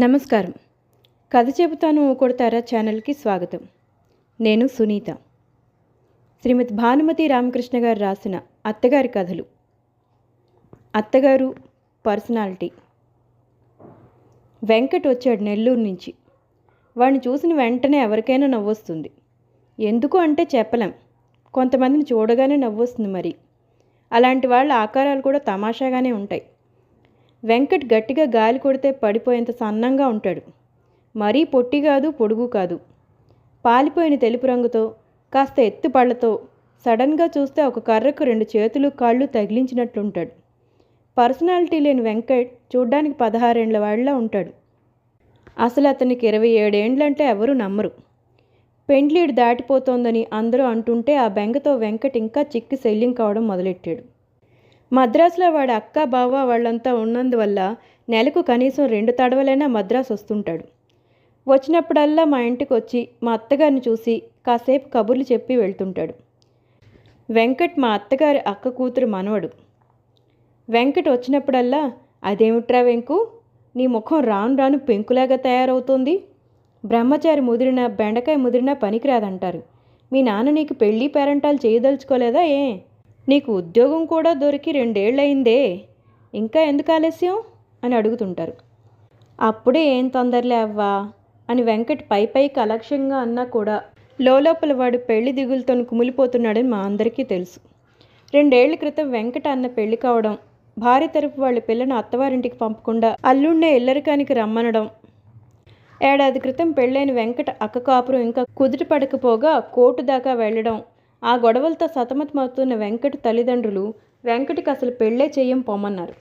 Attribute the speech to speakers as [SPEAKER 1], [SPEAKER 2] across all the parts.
[SPEAKER 1] నమస్కారం. కథ చెబుతాను కొడతారా ఛానల్కి స్వాగతం. నేను సునీత. శ్రీమతి భానుమతి రామకృష్ణ గారు రాసిన అత్తగారి కథలు. అత్తగారు పర్సనాలిటీ. వెంకట్ వచ్చాడు నెల్లూరు నుంచి. వాడిని చూసిన వెంటనే ఎవరికైనా నవ్వొస్తుంది. ఎందుకు అంటే చెప్పలేం. కొంతమందిని చూడగానే నవ్వొస్తుంది మరి. అలాంటి వాళ్ళ ఆకారాలు కూడా తమాషాగానే ఉంటాయి. వెంకట్ గట్టిగా గాలి కొడితే పడిపోయేంత సన్నంగా ఉంటాడు. మరీ పొట్టి కాదు పొడుగు కాదు. పాలిపోయిన తెలుపు రంగుతో కాస్త ఎత్తు పళ్ళతో సడన్గా చూస్తే ఒక కర్రకు రెండు చేతులు కాళ్ళు తగిలించినట్లుంటాడు. పర్సనాలిటీ లేని వెంకట్ చూడ్డానికి పదహారేండ్ల వాళ్ళ ఉంటాడు. అసలు అతనికి ఇరవై ఏడేండ్లంటే ఎవరూ నమ్మరు. పెండ్లీడు దాటిపోతోందని అందరూ అంటుంటే ఆ బెంగతో వెంకట్ ఇంకా చిక్కి శల్యం కావడం మొదలెట్టాడు. మద్రాసులో వాడు అక్క బావ వాళ్ళంతా ఉన్నందువల్ల నెలకు కనీసం రెండు తడవలైనా మద్రాసు వస్తుంటాడు. వచ్చినప్పుడల్లా మా ఇంటికి వచ్చి మా అత్తగారిని చూసి కాసేపు కబుర్లు చెప్పి వెళ్తుంటాడు. వెంకట్ మా అత్తగారి అక్క కూతురు మనవడు. వెంకట్ వచ్చినప్పుడల్లా అదేమిట్రా వెంకు? నీ ముఖం రాను రాను పెంకులాగా తయారవుతోంది. బ్రహ్మచారి ముదిరినా బెండకాయ ముదిరినా పనికిరాదంటారు. మీ నాన్న నీకు పెళ్ళి పేరంటాలు చేయదలుచుకోలేదా ఏ? నీకు ఉద్యోగం కూడా దొరికి రెండేళ్ళయిందే ఇంకా ఎందుకు ఆలస్యం? అని అడుగుతుంటారు. అప్పుడే ఏం తొందరలే అవ్వా అని వెంకట్ పై పైకి అలక్ష్యంగా అన్నా కూడా లోపల వాడు పెళ్ళి దిగులతో కుమిలిపోతున్నాడని మా అందరికీ తెలుసు. రెండేళ్ళ క్రితం వెంకట అన్న పెళ్ళి కావడం భార్య తరపు వాళ్ళ పిల్లను అత్తవారింటికి పంపకుండా అల్లుండే ఇల్లరికానికి రమ్మనడం. ఏడాది క్రితం పెళ్ళైన వెంకట అక్క కాపురం ఇంకా కుదుట పడకపోగా కోర్టు దాకా వెళ్ళడం ఆ గొడవలతో సతమతమవుతున్న వెంకట తల్లిదండ్రులు వెంకటికి అసలు పెళ్ళే చేయం పొమ్మన్నారు.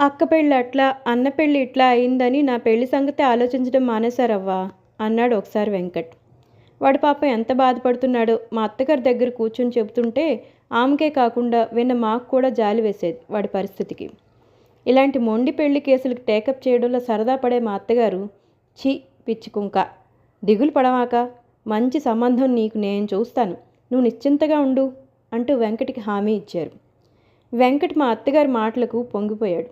[SPEAKER 1] అక్క పెళ్ళి అట్లా అన్న పెళ్ళి ఇట్లా అయిందని నా పెళ్ళి సంగతి ఆలోచించడం మానేశారవ్వా? అన్నాడు ఒకసారి వెంకట్. వాడి పాప ఎంత బాధపడుతున్నాడో మా అత్తగారి దగ్గర కూర్చొని చెబుతుంటే ఆమెకే కాకుండా విన్న మాకు కూడా జాలి వేసేది వాడి పరిస్థితికి. ఇలాంటి మొండి పెళ్ళి కేసులకు టేకప్ చేయడంలో సరదా పడే మా అత్తగారు ఛీ పిచ్చుకుంక దిగులు పడమాక మంచి సంబంధం నీకు నేను చూస్తాను. నువ్వు నిశ్చింతగా ఉండు అంటూ వెంకటికి హామీ ఇచ్చారు. వెంకట్ మా అత్తగారి మాటలకు పొంగిపోయాడు.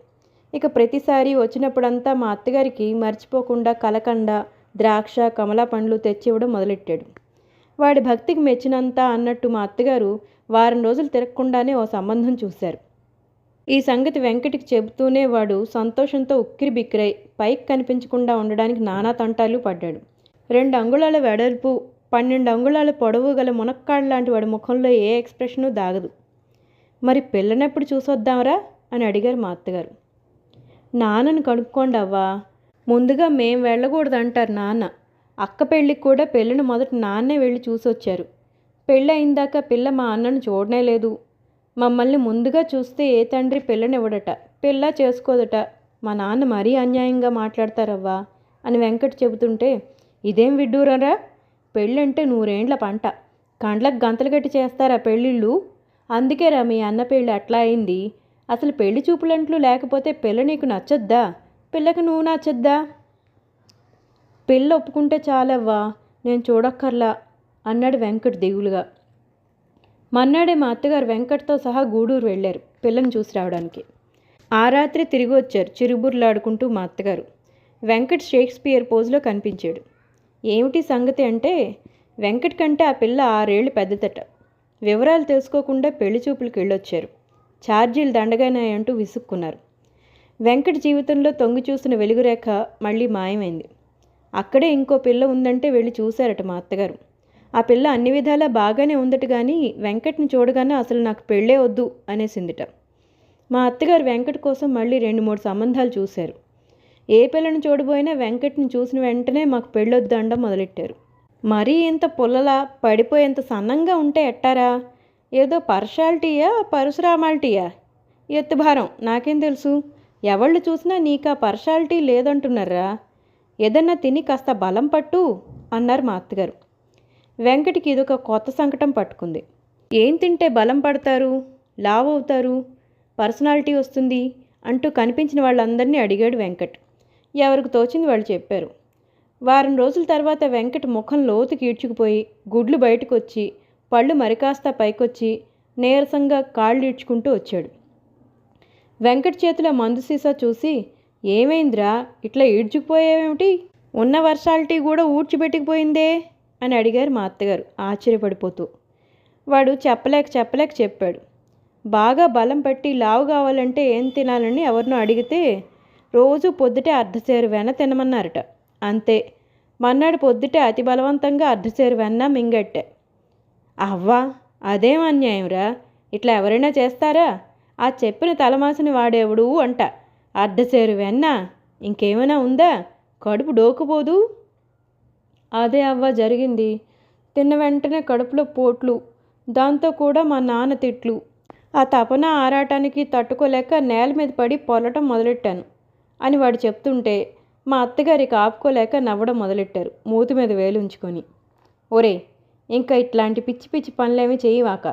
[SPEAKER 1] ఇక ప్రతిసారి వచ్చినప్పుడంతా మా అత్తగారికి మర్చిపోకుండా కలకండ ద్రాక్ష కమలా పండ్లు తెచ్చివ్వడం మొదలెట్టాడు. వాడి భక్తికి మెచ్చినంత అన్నట్టు మా అత్తగారు వారం రోజులు తిరగకుండానే ఓ సంబంధం చూశారు. ఈ సంగతి వెంకటికి చెబుతూనే వాడు సంతోషంతో ఉక్కిరి బిక్కిరై పైకి కనిపించకుండా ఉండడానికి నానా తంటాలు పడ్డాడు. రెండు అంగుళాల వెడల్పు పన్నెండు అంగుళాల పొడవు గల మునక్కాడు లాంటి వాడి ముఖంలో ఏ ఎక్స్ప్రెషను దాగదు. మరి పిల్లనెప్పుడు చూసొద్దాంరా? అని అడిగారు మా అత్తగారు. నాన్నను కనుక్కోండి అవ్వా. ముందుగా మేం వెళ్ళకూడదు అంటారు నాన్న. అక్క పెళ్ళికి కూడా పెళ్ళిని మొదట నాన్నే వెళ్ళి చూసొచ్చారు. పెళ్ళి అయిందాక పిల్ల మా అన్నను చూడనే లేదు. మమ్మల్ని ముందుగా చూస్తే ఏ తండ్రి పిల్లనివ్వడట? పిల్ల చేసుకోదట. మా నాన్న మరీ అన్యాయంగా మాట్లాడతారవ్వా అని వెంకట్ చెబుతుంటే ఇదేం విడ్డూరరా? పెళ్ళంటే నూరేండ్ల పంట. కండ్లకు గంతలు గట్టి చేస్తారా పెళ్ళిళ్ళు? అందుకేరా మీ అన్న పెళ్ళి అట్లా అయింది. అసలు పెళ్ళి చూపులంట్లు లేకపోతే పిల్ల నీకు నచ్చొద్దా? పిల్లకు నువ్వు నచ్చొద్దా? పిల్ల ఒప్పుకుంటే చాలవ్వా? నేను చూడక్కర్లా అన్నాడు వెంకట్ దిగులుగా. మన్నాడే మా అత్తగారు వెంకట్తో సహా గూడూరు వెళ్ళారు పిల్లని చూసి రావడానికి. ఆ రాత్రి తిరిగి వచ్చారు చిరుబుర్లాడుకుంటూ మా అత్తగారు. వెంకట్ షేక్స్పియర్ పోజ్లో కనిపించాడు. ఏమిటి సంగతి అంటే వెంకట్ కంటే ఆ పిల్ల ఆరేళ్ళు పెద్దదట. వివరాలు తెలుసుకోకుండా పెళ్ళి చూపులకు వెళ్ళొచ్చారు ఛార్జీలు దండగానాయంటూ విసుక్కున్నారు. వెంకట్ జీవితంలో తొంగి చూసిన వెలుగురేఖ మళ్ళీ మాయమైంది. అక్కడే ఇంకో పిల్ల ఉందంటే వెళ్ళి చూశారట మా అత్తగారు. ఆ పిల్ల అన్ని విధాలా బాగానే ఉందట కానీ వెంకట్ని చూడగానే అసలు నాకు పెళ్ళే వద్దు అనేసిందిట. మా అత్తగారు వెంకట్ కోసం మళ్ళీ రెండు మూడు సంబంధాలు చూశారు. ఏ పిల్లను చూడబోయినా వెంకట్ని చూసిన వెంటనే మాకు పెళ్ళొద్దు అండం మొదలెట్టారు. మరీ ఇంత పుల్లలా పడిపోయేంత సన్నంగా ఉంటే ఎట్టారా? ఏదో పర్షాలిటీయా పరశురామాలిటీయా? ఎత్తుభారం నాకేం తెలుసు? ఎవళ్ళు చూసినా నీకు ఆ పర్షాలిటీ లేదంటున్నారా? ఏదన్నా తిని కాస్త బలం పట్టు అన్నారు మా అత్తగారు. వెంకటికి ఇదొక కొత్త సంకటం పట్టుకుంది. ఏం తింటే బలం పడతారు? లావ్ అవుతారు? పర్సనాలిటీ వస్తుంది అంటూ కనిపించిన వాళ్ళందరినీ అడిగాడు వెంకట్. ఎవరికి తోచింది వాళ్ళు చెప్పారు. వారం రోజుల తర్వాత వెంకట ముఖం లోతుకి ఈడ్చుకుపోయి గుడ్లు బయటకు వచ్చి పళ్ళు మరికాస్త పైకొచ్చి నీరసంగా కాళ్ళు ఈడ్చుకుంటూ వచ్చాడు. వెంకట చేతిలో మందు సీసా చూసి ఏమైందిరా? ఇట్లా ఈడ్చుకుపోయావేమిటి? ఉన్న వర్షాలిటీ కూడా ఊడ్చిపెట్టుకుపోయిందే అని అడిగారు మా అత్తగారు ఆశ్చర్యపడిపోతూ. వాడు చెప్పలేక చెప్పలేక చెప్పాడు. బాగా బలం పెట్టి లావు కావాలంటే ఏం తినాలని ఎవరినో అడిగితే రోజు పొద్దుటే అర్ధసేరు వెన్న తినమన్నారట. అంతే మన్నాడు పొద్దుటే అతి బలవంతంగా అర్ధసేరు వెన్న మింగట్టే. అవ్వా అదేం అన్యాయంరా? ఇట్లా ఎవరైనా చేస్తారా? ఆ చెప్పిన తలమాసిని వాడేవుడు అంట. అర్ధసేరు వెన్న ఇంకేమైనా ఉందా? కడుపు డోకుపోదు అదే అవ్వ జరిగింది. తిన్న వెంటనే కడుపులో పోట్లు దాంతో కూడా మా నాన్న తిట్లు. ఆ తపన ఆరాటానికి తట్టుకోలేక నేల మీద పడి పొలటం మొదలెట్టాను. అని వాడు చెప్తుంటే మా అత్తగారికి ఆపుకోలేక నవ్వడం మొదలెట్టారు మూతి మీద వేలు ఉంచుకొని. ఒరే ఇంకా ఇట్లాంటి పిచ్చి పిచ్చి పనులేమీ చేయవాక.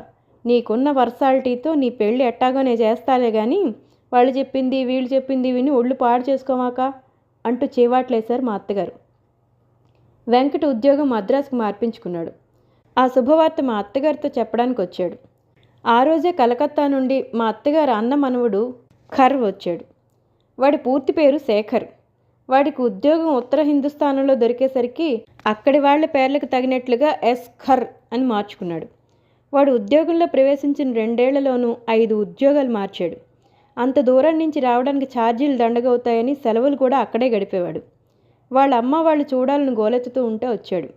[SPEAKER 1] నీకున్న వర్సాలిటీతో నీ పెళ్ళి ఎట్టాగో నేను చేస్తాలే కానీ వాళ్ళు చెప్పింది వీళ్ళు చెప్పింది విని ఒళ్ళు పాడు చేసుకోమాక అంటూ చేవాట్లేశారు మా అత్తగారు. వెంకట ఉద్యోగం మద్రాసుకు మార్పించుకున్నాడు. ఆ శుభవార్త మా అత్తగారితో చెప్పడానికి వచ్చాడు. ఆ రోజే కలకత్తా నుండి మా అత్తగారు అన్న మనవడు ఖర్ వచ్చాడు. వాడి పూర్తి పేరు శేఖర్. వాడికి ఉద్యోగం ఉత్తర హిందుస్థానంలో దొరికేసరికి అక్కడి వాళ్ళ పేర్లకు తగినట్లుగా ఎస్ ఖర్ అని మార్చుకున్నాడు. వాడు ఉద్యోగంలో ప్రవేశించిన రెండేళ్ళలోనూ ఐదు ఉద్యోగాలు మార్చాడు. అంత దూరం నుంచి రావడానికి ఛార్జీలు దండగవుతాయని సెలవులు కూడా అక్కడే గడిపేవాడు. వాళ్ళ అమ్మ వాళ్ళు చూడాలని గోలెత్తుతూ ఉంటే వచ్చాడు.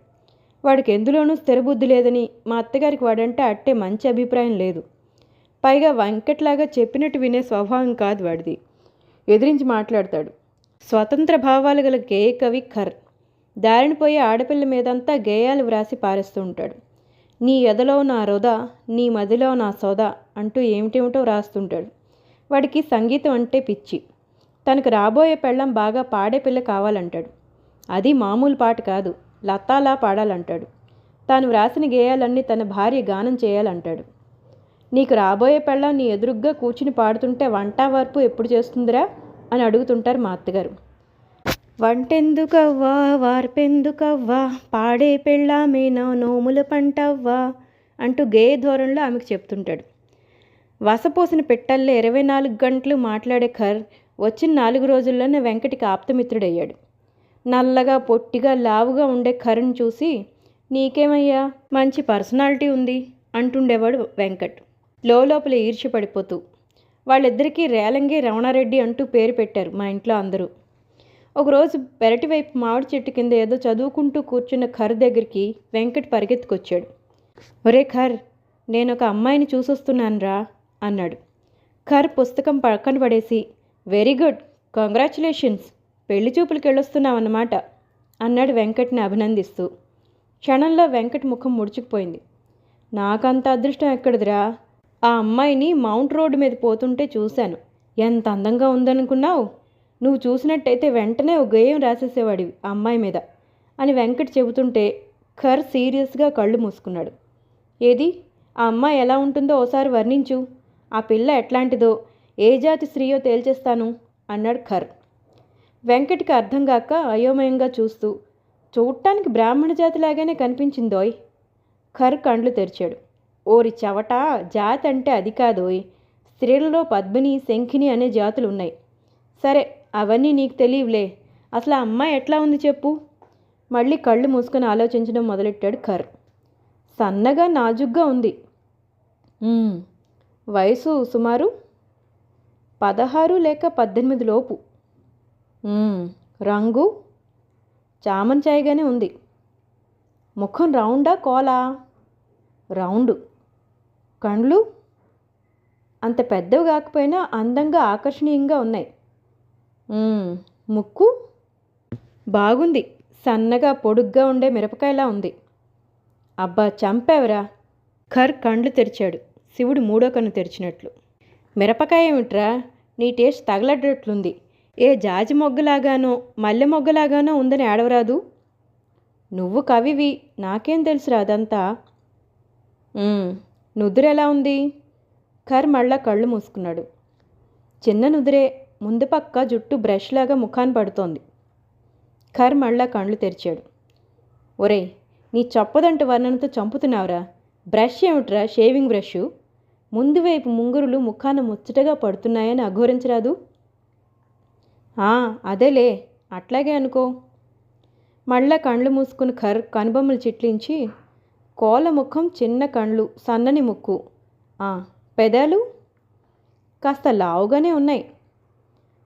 [SPEAKER 1] వాడికి ఎందులోనూ స్థిరబుద్ధి లేదని మా అత్తగారికి వాడంటే అట్టే మంచి అభిప్రాయం లేదు. పైగా వెంకట్లాగా చెప్పినట్టు వినే స్వభావం కాదు వాడిది. ఎదిరించి మాట్లాడతాడు. స్వతంత్ర భావాలు గల గేయ కవి ఖర్. దారిని పోయే ఆడపిల్ల మీదంతా గేయాలు వ్రాసి పారేస్తూ ఉంటాడు. నీ ఎదలో నా రొద నీ మదిలో నా సోద అంటూ ఏమిటేమిటో వ్రాస్తుంటాడు. వాడికి సంగీతం అంటే పిచ్చి. తనకు రాబోయే పెళ్ళం బాగా పాడే పిల్ల కావాలంటాడు. అది మామూలు పాట కాదు లతాలా పాడాలంటాడు. తాను వ్రాసిన గేయాలన్నీ తన భార్య గానం చేయాలంటాడు. నీకు రాబోయే పెళ్ళం నీ ఎదురుగ్గా కూర్చుని పాడుతుంటే వంట వరపు ఎప్పుడు చేస్తుందిరా? అని అడుగుతుంటారు మా అత్తగారు. వంటెందుకవ్వా? వార్పెందుకవ్వా? పాడే పెళ్ళామేనా నోముల పంటవ్వా? అంటూ గేయ ధోరణిలో ఆమెకు చెప్తుంటాడు. వసపోసిన పెట్టల్లో ఇరవై నాలుగు గంటలు మాట్లాడే ఖర్ వచ్చిన నాలుగు రోజుల్లోనే వెంకటికి ఆప్తమిత్రుడయ్యాడు. నల్లగా పొట్టిగా లావుగా ఉండే ఖర్ని చూసి నీకేమయ్యా? మంచి పర్సనాలిటీ ఉంది అంటుండేవాడు వెంకట్. లోపల ఈర్ష్యపడిపోతూ వాళ్ళిద్దరికీ రేలంగి రమణారెడ్డి అంటూ పేరు పెట్టారు మా ఇంట్లో అందరూ. ఒకరోజు పెరటి వైపు మామిడి చెట్టు కింద ఏదో చదువుకుంటూ కూర్చున్న ఖర్ దగ్గరికి వెంకట్ పరిగెత్తుకొచ్చాడు. ఒరే ఖర్ నేను ఒక అమ్మాయిని చూసొస్తున్నానురా అన్నాడు. ఖర్ పుస్తకం పక్కన పడేసి వెరీ గుడ్ కంగ్రాచులేషన్స్ పెళ్ళి చూపులకి వెళ్ళొస్తున్నావన్నమాట అన్నాడు వెంకట్ని అభినందిస్తూ. క్షణంలో వెంకట్ ముఖం ముడుచుకుపోయింది. నాకంత అదృష్టం ఎక్కడిదిరా? ఆ అమ్మాయిని మౌంట్ రోడ్డు మీద పోతుంటే చూశాను. ఎంత అందంగా ఉందనుకున్నావు? నువ్వు చూసినట్టయితే వెంటనే ఒక గేయం రాసేసేవాడివి ఆ అమ్మాయి మీద అని వెంకట్ చెబుతుంటే ఖర్ సీరియస్గా కళ్ళు మూసుకున్నాడు. ఏది? ఆ అమ్మాయి ఎలా ఉంటుందో ఓసారి వర్ణించు. ఆ పిల్ల ఎట్లాంటిదో ఏ జాతి స్త్రీయో తేల్చేస్తాను అన్నాడు ఖర్. వెంకట్కి అర్థం కాక అయోమయంగా చూస్తూ చూడటానికి బ్రాహ్మణ జాతిలాగానే కనిపించిందోయ్ ఖర్ కండ్లు తెరిచాడు. ఓరి చవట జాతి అంటే అది కాదోయ్. స్త్రీలలో పద్మిని శంఖిని అనే జాతులు ఉన్నాయి సరే అవన్నీ నీకు తెలియవులే. అసలు ఆ అమ్మాయి ఎట్లా ఉంది చెప్పు? మళ్ళీ కళ్ళు మూసుకొని ఆలోచించడం మొదలెట్టాడు ఖర్ సన్నగా నాజుగ్గా ఉంది. వయసు సుమారు పదహారు లేక పద్దెనిమిది లోపు. రంగు చామంచాయగానే ఉంది. ముఖం రౌండా కోలా? రౌండు. కండ్లు అంత పెద్దవి కాకపోయినా అందంగా ఆకర్షణీయంగా ఉన్నాయి. ముక్కు బాగుంది. సన్నగా పొడుగ్గా ఉండే మిరపకాయలా ఉంది. అబ్బా చంపావరా? ఖర్ కండ్లు తెరిచాడు. శివుడు మూడో కన్ను తెరిచినట్లు. మిరపకాయ ఏమిట్రా? నీ టేస్ట్ తగలడ్డట్లుంది. ఏ జాజి మొగ్గలాగానో మల్లె మొగ్గలాగానో ఉందని ఏడవరాదు. నువ్వు కవివి. నాకేం తెలుసురా అదంతా? నుదురు నుదురెలా ఉంది? ఖర్ మళ్ళా కళ్ళు మూసుకున్నాడు. చిన్న నుదురే ముందు పక్క జుట్టు బ్రష్ లాగా ముఖాన్ని పడుతోంది. ఖర్ మళ్ళా కళ్ళు తెరిచాడు. ఒరేయ్ నీ చొప్పదంట వర్ణనతో చంపుతున్నావురా. బ్రష్ ఏమిట్రా? Shaving brush? ముందు వైపు ముంగురులు ముఖాన ముచ్చటగా పడుతున్నాయని అఘోరించరాదు? "ఆ, అదేలే. అట్లాగే అనుకో. మళ్ళా కళ్ళు మూసుకుని ఖర్ కనుబొమ్మలు చిట్లించి కోల ముఖం చిన్న కండ్లు సన్నని ముక్కు. పెదాలు కాస్త లావుగానే ఉన్నాయి.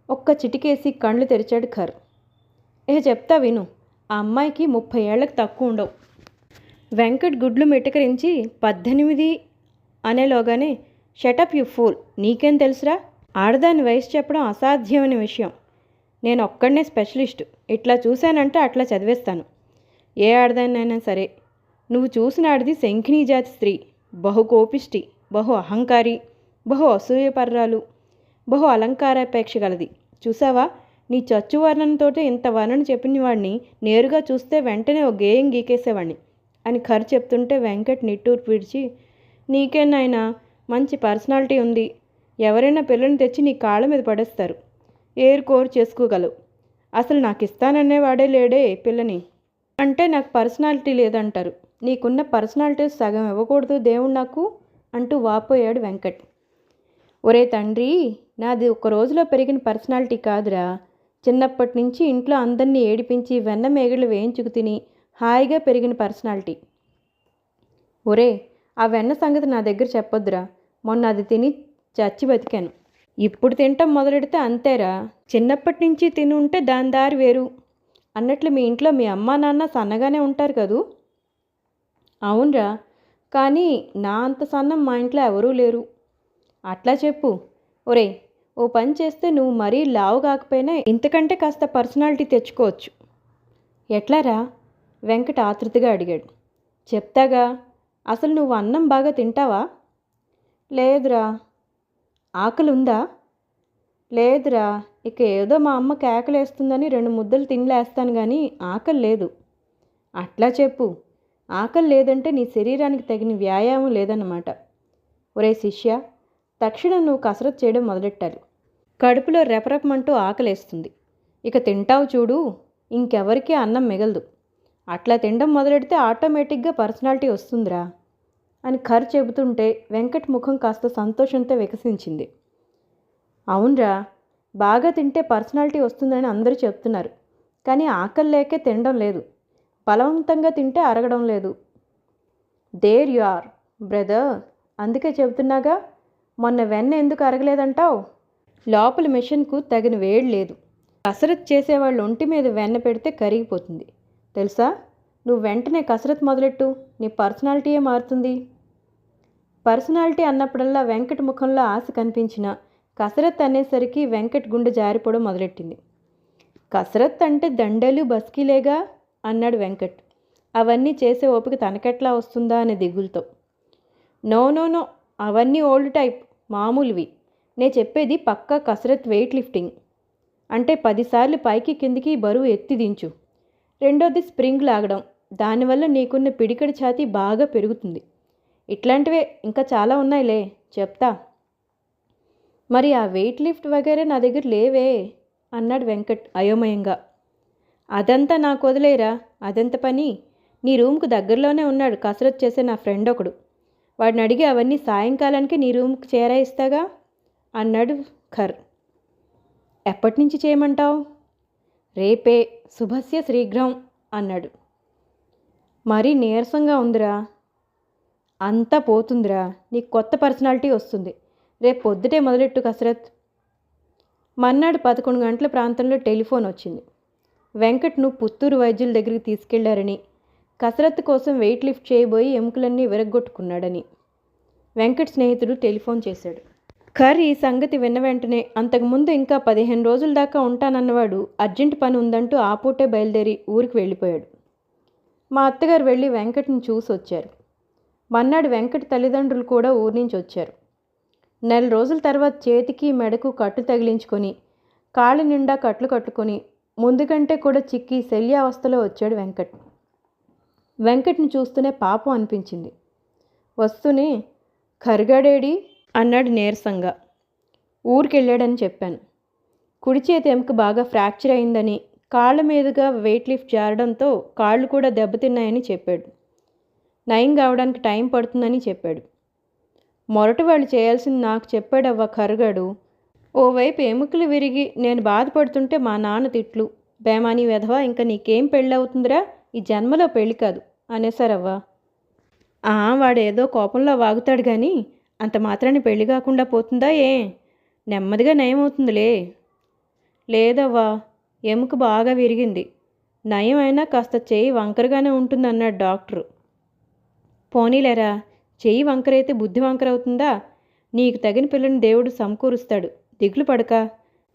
[SPEAKER 1] ఒక్క చిటికేసి కళ్ళు తెరిచాడు ఖర్. ఏ చెప్తా విను. ఆ అమ్మాయికి ముప్పై ఏళ్ళకి తక్కువ ఉండవు. వెంకట్ గుడ్లు మెటకరించి పద్దెనిమిది అనేలోగానే షటప్ యు ఫూల్ నీకేం తెలుసురా? ఆడదాని వయసు చెప్పడం అసాధ్యమైన విషయం. నేను ఒక్కడనే స్పెషలిస్ట్ ఇట్లా చూశానంటే అట్లా చదివేస్తాను. ఏ ఆడదానైనా సరే. నువ్వు చూసిన ఆడిది శంఖినీ జాతి స్త్రీ. బహు కోపిష్టి బహు అహంకారి బహు అసూయపర్రాలు బహు అలంకారాపేక్ష గలది. చూసావా నీ చచ్చు వర్ణనతో ఇంత వర్ణన చెప్పిన వాడిని నేరుగా చూస్తే వెంటనే ఒక గేయం గీకేసేవాడిని అని ఖర్ చెప్తుంటే వెంకట్ నిట్టూరు విడిచి నీకేనాయనా మంచి పర్సనాలిటీ ఉంది. ఎవరైనా పిల్లని తెచ్చి నీ కాళ్ళ మీద పడేస్తారు. ఏరు కోరు చేసుకోగలవు. అసలు నాకు ఇస్తాననే వాడే లేడే పిల్లని. అంటే నాకు పర్సనాలిటీ లేదంటారు. నీకున్న పర్సనాలిటీ సగం ఇవ్వకూడదు దేవుడు నాకు అంటూ వాపోయాడు వెంకట్. ఒరే తండ్రి నాది ఒక రోజులో పెరిగిన పర్సనాలిటీ కాదురా. చిన్నప్పటి నుంచి ఇంట్లో అందరినీ ఏడిపించి వెన్న మేగిళ్ళు వేయించుకు తిని హాయిగా పెరిగిన పర్సనాలిటీ. ఒరే ఆ వెన్న సంగతి నా దగ్గర చెప్పొద్దురా. మొన్న అది తిని చచ్చి బతికాను. ఇప్పుడు తింటాం మొదలెడితే అంతేరా. చిన్నప్పటి నుంచి తిని ఉంటే దాని దారి వేరు. అన్నట్లు మీ ఇంట్లో మీ అమ్మా నాన్న సన్నగానే ఉంటారు కదూ? అవునరా. కానీ నా అంత సన్నం మా ఇంట్లో ఎవరూ లేరు. అట్లా చెప్పు. ఒరే ఓ పని చేస్తే నువ్వు మరీ లావు కాకపోయినా ఇంతకంటే కాస్త పర్సనాలిటీ తెచ్చుకోవచ్చు. ఎట్లారా? వెంకట ఆతృతగా అడిగాడు. చెప్తాగా. అసలు నువ్వు అన్నం బాగా తింటావా? లేదురా. ఆకలి ఉందా లేదురా. ఇక ఏదో మా అమ్మ కేకలేస్తుందని రెండు ముద్దలు తినలేస్తాను కానీ ఆకలి లేదు అట్లా చెప్పు. ఆకలి లేదంటే నీ శరీరానికి తగిన వ్యాయామం లేదన్నమాట. ఒరే శిష్య తక్షణం నువ్వు కసరత్ చేయడం మొదలెట్టాలి. కడుపులో రెపరెపమంటూ ఆకలేస్తుంది. ఇక తింటావు చూడు ఇంకెవరికీ అన్నం మిగలదు. అట్లా తినడం మొదలెడితే ఆటోమేటిక్గా పర్సనాలిటీ వస్తుందిరా అని ఖర్ చెబుతుంటే వెంకట్ ముఖం కాస్త సంతోషంతో వికసించింది. అవునరా బాగా తింటే పర్సనాలిటీ వస్తుందని అందరూ చెప్తున్నారు. కానీ ఆకలి లేకే తినడం లేదు. బలవంతంగా తింటే అరగడం లేదు. There you are brother. అందుకే చెబుతున్నాగా మొన్న వెన్న ఎందుకు అరగలేదంటావు? లోపల మిషన్కు తగిన వేడి లేదు. కసరత్ చేసేవాళ్ళు ఒంటి మీద వెన్న పెడితే కరిగిపోతుంది. తెలుసా? నువ్వు వెంటనే కసరత్ మొదలెట్టు. నీ పర్సనాలిటీయే మారుతుంది. పర్సనాలిటీ అన్నప్పుడల్లా వెంకట్ ముఖంలో ఆశ కనిపించిన కసరత్ అనేసరికి వెంకట్ గుండె జారిపోవడం మొదలెట్టింది. కసరత్ అంటే దండలు బస్కీలేగా? అన్నాడు వెంకట్. అవన్నీ చేసే ఓపిక తనకెట్లా వస్తుందా అనే దిగులతో. నో నో నో అవన్నీ ఓల్డ్ టైప్ మామూలువి. నే చెప్పేది పక్కా కసరత్ వెయిట్ లిఫ్టింగ్ అంటే పదిసార్లు పైకి కిందికి బరువు ఎత్తి దించు. రెండోది స్ప్రింగ్ లాగడం. దానివల్ల నీకున్న పిడికడి ఛాతీ బాగా పెరుగుతుంది. ఇట్లాంటివే ఇంకా చాలా ఉన్నాయిలే చెప్తా. మరి ఆ వెయిట్ లిఫ్ట్ వగేరే నా దగ్గర లేవే అన్నాడు వెంకట్ అయోమయంగా. అదంతా నాకు వదిలేరా? అదెంత పని? నీ రూమ్కు దగ్గరలోనే ఉన్నాడు కసరత్ చేసే నా ఫ్రెండ్ ఒకడు. వాడిని అడిగి అవన్నీ సాయంకాలానికి నీ రూమ్కి చేరాయిస్తాగా? అన్నాడు ఖర్. ఎప్పటి నుంచి చేయమంటావు? రేపే శుభస్య శ్రీగ్రహం అన్నాడు. మరీ నీరసంగా ఉందిరా. అంతా పోతుందిరా. నీకు కొత్త పర్సనాలిటీ వస్తుంది. రేపు పొద్దుటే మొదలెట్టు కసరత్ మన్నాడు పదకొండు గంటల ప్రాంతంలో టెలిఫోన్ వచ్చింది. వెంకట్ను పుత్తూరు వైద్యుల దగ్గరికి తీసుకెళ్ళారని కసరత్తు కోసం వెయిట్ లిఫ్ట్ చేయబోయి ఎముకలన్నీ విరగ్గొట్టుకున్నాడని వెంకట్ స్నేహితుడు టెలిఫోన్ చేశాడు. ఖర్ ఈ సంగతి విన్న వెంటనే అంతకుముందు ఇంకా పదిహేను రోజుల దాకా ఉంటానన్నవాడు అర్జెంట్ పని ఉందంటూ ఆ పూటే బయలుదేరి ఊరికి వెళ్ళిపోయాడు. మా అత్తగారు వెళ్ళి వెంకట్ని చూసి వచ్చారు మన్నాడు వెంకట్ తల్లిదండ్రులు కూడా ఊరి నుంచి వచ్చారు. నెల రోజుల తర్వాత చేతికి మెడకు కట్టు తగిలించుకొని కాళ్ళ నిండా కట్లు కట్టుకొని ముందు కంటే కూడా చిక్కి శల్యావస్థలో వచ్చాడు వెంకట్. వెంకట్ని చూస్తూనే పాపం అనిపించింది. వస్తూనే ఖర్గాడేడి అన్నాడు నీరసంగా. ఊరికెళ్ళాడని చెప్పాను. కుడి చేతి ఎముక బాగా ఫ్రాక్చర్ అయిందని కాళ్ళ మీదుగా వెయిట్ లిఫ్ట్ జారడంతో కాళ్ళు కూడా దెబ్బతిన్నాయని చెప్పాడు. నయం కావడానికి టైం పడుతుందని చెప్పాడు. మొరటి వాళ్ళు చేయాల్సింది నాకు చెప్పాడవ్వ కరగాడు ఓవైపు ఎముకలు విరిగి నేను బాధపడుతుంటే మా నాన్న తిట్లు. బేమాని వెధవా? ఇంకా నీకేం పెళ్ళవుతుందిరా? ఈ జన్మలో పెళ్ళి కాదు. అనేసారవ్వా వాడేదో కోపంలో వాగుతాడు కానీ అంత మాత్రాన్ని పెళ్ళి కాకుండా పోతుందా ఏ? నెమ్మదిగా నయమవుతుందిలే. లేదవ్వా ఎముక బాగా విరిగింది. నయం అయినా కాస్త చేయి వంకరగానే ఉంటుందన్నాడు డాక్టరు. పోనీలేరా చెయ్యి వంకరైతే బుద్ధి వంకర అవుతుందా నీకు తగిన పిల్లని దేవుడు సమకూరుస్తాడు. దిగులు పడక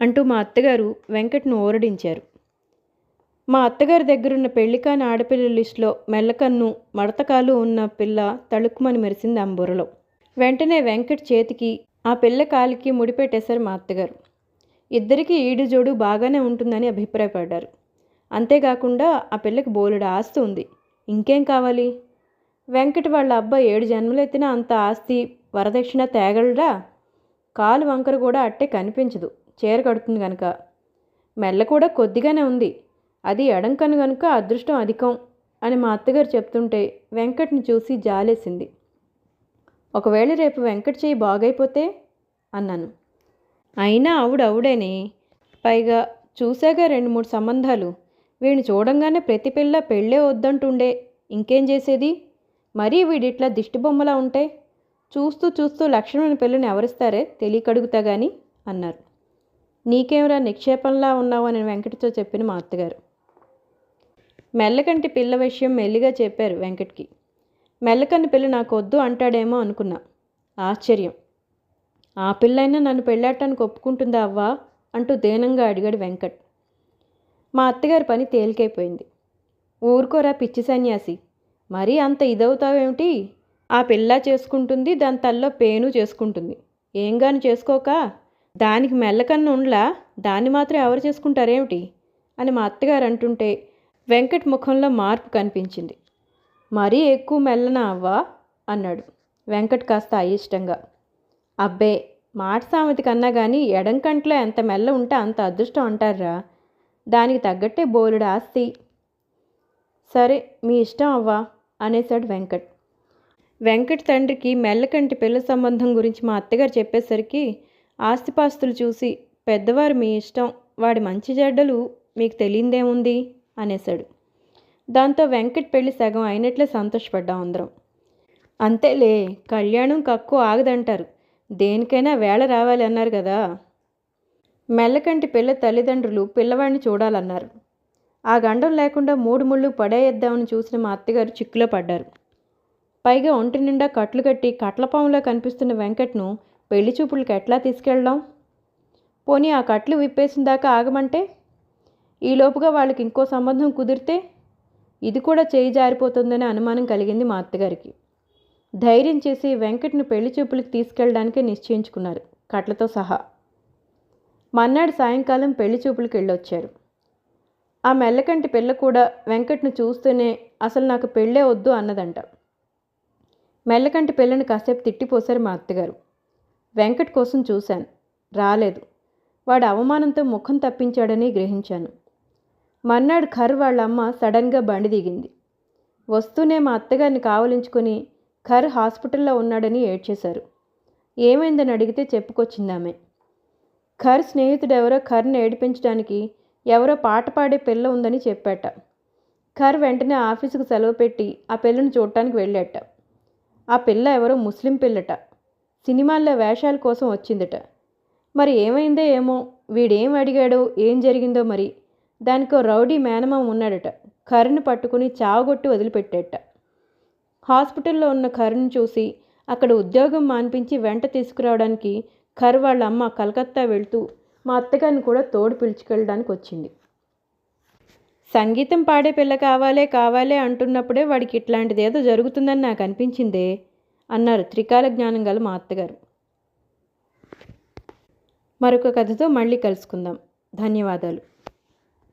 [SPEAKER 1] అంటూ మా అత్తగారు వెంకట్ను ఓరడించారు. మా అత్తగారి దగ్గరున్న పెళ్ళికాని ఆడపిల్ల లిస్టులో మెల్లకన్ను మడతకాలు ఉన్న పిల్ల తళుక్కుమని మెరిసింది అంబురలో వెంటనే వెంకట్ చేతికి ఆ పిల్ల కాలికి ముడిపెట్టేశారు మా అత్తగారు. ఇద్దరికీ ఈడు జోడు బాగానే ఉంటుందని అభిప్రాయపడ్డారు. అంతేకాకుండా ఆ పిల్లకి బోలెడు ఆస్తి ఉంది. ఇంకేం కావాలి? వెంకట్ వాళ్ళ అబ్బాయి ఏడు జన్మలెత్తిన అంత ఆస్తి వరదక్షిణ తేగలరా కాలు వంకర కూడా అట్టే కనిపించదు. చీర కడుతుంది కనుక మెల్ల కూడా కొద్దిగానే ఉంది. అది ఎడంకను గనుక కనుక అదృష్టం అధికం అని మా అత్తగారు చెప్తుంటే వెంకట్ని చూసి జాలేసింది. ఒకవేళ రేపు వెంకట్ చేయి బాగైపోతే? అన్నాను. అయినా ఆవిడ ఆవిడేని. పైగా చూశాగా రెండు మూడు సంబంధాలు. వీడిని చూడంగానే ప్రతి పిల్ల పెళ్ళే వద్దంటుండే. ఇంకేం చేసేది? మరీ వీడిట్లా దిష్టిబొమ్మలా ఉంటే? చూస్తూ చూస్తూ లక్షణమైన పిల్లని ఎవరిస్తారే? తెలియకడుగుతా గాని అన్నారు. నీకేమరా నిక్షేపంలా ఉన్నావు అని వెంకటతో చెప్పిన మా అత్తగారు. మెల్లకంటి పిల్ల విషయం మెల్లిగా చెప్పారు వెంకట్కి. మెల్లకని పిల్ల నాకు వద్దు అంటాడేమో అనుకున్నా. ఆశ్చర్యం. ఆ పిల్లైనా నన్ను పెళ్ళాటానికి ఒప్పుకుంటుందా అవ్వా? అంటూ దీనంగా అడిగాడు వెంకట్. మా అత్తగారి పని తేలికైపోయింది. ఊరుకోరా పిచ్చి సన్యాసి. మరీ అంత ఇదవుతావేమిటి? ఆ పిల్ల చేసుకుంటుంది దాని తల్లో పేను చేసుకుంటుంది. ఏం గాని చేసుకోక దానికి మెల్లకన్ను ఉండలా దాన్ని మాత్రం ఎవరు చేసుకుంటారేమిటి? అని మా అత్తగారు అంటుంటే వెంకట్ ముఖంలో మార్పు కనిపించింది. మరీ ఎక్కువ మెల్లనా అవ్వా? అన్నాడు. వెంకట్ కాస్త అయిష్టంగా. అబ్బే మాట సామెత కన్నా కానీ ఎడం కంట్లో ఎంత మెల్ల ఉంటే అంత అదృష్టం అంటారా? దానికి తగ్గట్టే బోలుడు ఆస్తి. సరే మీ ఇష్టం అవ్వా? అనేశాడు వెంకట్. వెంకట్ తండ్రికి మెల్లకంటి పిల్ల సంబంధం గురించి మా అత్తగారు చెప్పేసరికి ఆస్తిపాస్తులు చూసి పెద్దవారు మీ ఇష్టం వాడి మంచి చెడ్డలు మీకు తెలియందేముంది? అనేశాడు. దాంతో వెంకట్ పెళ్ళి సగం అయినట్లే సంతోషపడ్డాం అందరం. అంతేలే కళ్యాణం కక్కు ఆగదంటారు. దేనికైనా వేళ రావాలి అన్నారు కదా. మెల్లకంటి పిల్ల తల్లిదండ్రులు పిల్లవాడిని చూడాలన్నారు. ఆ గండం లేకుండా మూడు ముళ్ళు పడేయద్దామని చూసిన మా అత్తగారు చిక్కులో పడ్డారు. పైగా ఒంటి నిండా కట్లు కట్టి కట్లపాములా కనిపిస్తున్న వెంకట్ను పెళ్ళి చూపులకు ఎట్లా తీసుకెళ్ళడం పోనీ ఆ కట్లు విప్పేసిన దాకా ఆగమంటే? ఈలోపుగా వాళ్ళకి ఇంకో సంబంధం కుదిరితే? ఇది కూడా చేయి జారిపోతుందనే అనుమానం కలిగింది మా అత్తగారికి. ధైర్యం చేసి వెంకట్ను పెళ్ళి చూపులకు తీసుకెళ్ళడానికే నిశ్చయించుకున్నారు కట్లతో సహా. మన్నాడు సాయంకాలం పెళ్ళి చూపులకు వెళ్ళొచ్చారు. ఆ మెల్లకంటి పిల్ల కూడా వెంకట్ను చూస్తేనే అసలు నాకు పెళ్ళే వద్దు అన్నదంట. మెల్లకంటి పిల్లని కాసేపు తిట్టిపోశారు మా అత్తగారు. వెంకట్ కోసం చూశాను. రాలేదు. వాడు అవమానంతో ముఖం తప్పించాడని గ్రహించాను. మర్నాడు ఖర్ వాళ్ళ అమ్మ సడన్గా బండి దిగింది. వస్తూనే మా అత్తగారిని కావలించుకొని ఖర్ హాస్పిటల్లో ఉన్నాడని ఏడ్చేశారు. ఏమైందని అడిగితే చెప్పుకొచ్చిందామె. ఖర్ స్నేహితుడెవరో ఖర్ని ఏడిపించడానికి ఎవరో పాట పాడే పిల్ల ఉందని చెప్పాట. ఖర్ వెంటనే ఆఫీసుకు సెలవు పెట్టి ఆ పిల్లను చూడటానికి వెళ్ళాట. ఆ పిల్ల ఎవరో ముస్లిం పిల్లట. సినిమాల్లో వేషాల కోసం వచ్చిందట. మరి ఏమైందో ఏమో వీడేం అడిగాడో ఏం జరిగిందో మరి? దానికో రౌడీ మేనమామ ఉన్నాడట. కరుణ్ పట్టుకుని చావగొట్టి వదిలిపెట్టాట. హాస్పిటల్లో ఉన్న కరుణ్ చూసి అక్కడ ఉద్యోగం మాన్పించి వెంట తీసుకురావడానికి కరు వాళ్ళ అమ్మ కలకత్తా వెళ్తూ మా అత్తగారిని కూడా తోడు పిలుచుకెళ్ళడానికి వచ్చింది. సంగీతం పాడే పిల్ల కావాలే కావాలే అంటున్నప్పుడే వాడికి ఇట్లాంటిది ఏదో జరుగుతుందని నాకు అనిపించిందే అన్నారు త్రికాల జ్ఞానం గల మా అత్తగారు. మరొక కథతో మళ్ళీ కలుసుకుందాం. ధన్యవాదాలు.